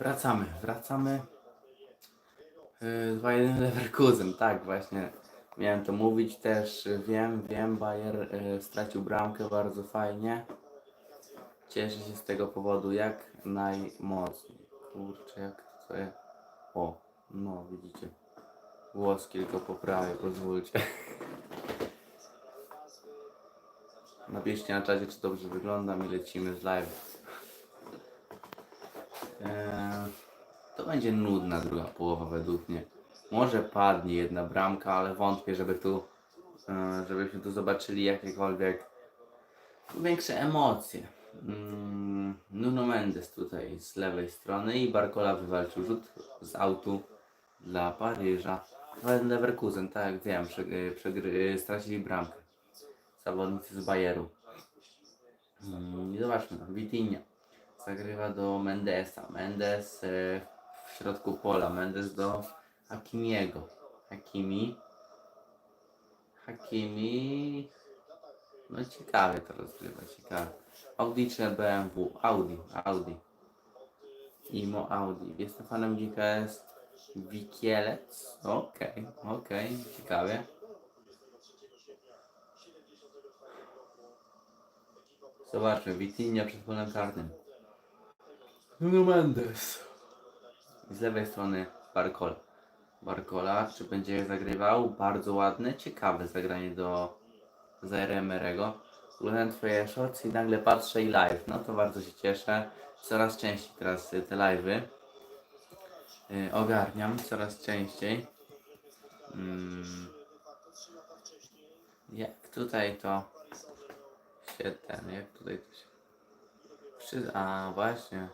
Wracamy, wracamy. Yy, 2-1 Leverkusen, tak właśnie. Miałem to mówić też, wiem, wiem, Bayer y, stracił bramkę bardzo fajnie. Cieszę się z tego powodu jak najmocniej. Kurczę, jak to jest. O, no widzicie. Głos tylko poprawię, pozwólcie. Napiszcie na czacie, czy dobrze wyglądam i lecimy z live. Eee, to będzie nudna druga połowa według mnie. Może padnie jedna bramka, ale wątpię, żeby tu, e, żebyśmy tu zobaczyli jakiekolwiek większe emocje. Mm, Nuno Mendes tutaj z lewej strony i Barcola wywalczył rzut z autu dla Paryża. Ale Leverkusen, tak jak wiem, przegry, stracili bramkę. Zawodnicy z Bayeru. Mm, I zobaczmy, Vitinha zagrywa do Mendesa. Mendes e, w środku pola. Mendes do Hakimiego. Hakimi. Hakimi. No ciekawie to rozgrywa, ciekawe. Audi czy BMW? Audi, Audi. Imo Audi. Jestem fanem GKS Wikielec. Okej, okej, ciekawie. Zobaczmy, Vitinha przed polem karnym. Nuno Mendes. Z lewej strony Barcola. Barcola, czy będzie zagrywał? Bardzo ładne, ciekawe zagranie do Zaremerego. Oglądam twoje shorts i nagle patrzę i live. No to bardzo się cieszę. Coraz częściej teraz te live'y ogarniam, coraz częściej. Mm. Jak tutaj to się ten, jak tutaj to się... A właśnie.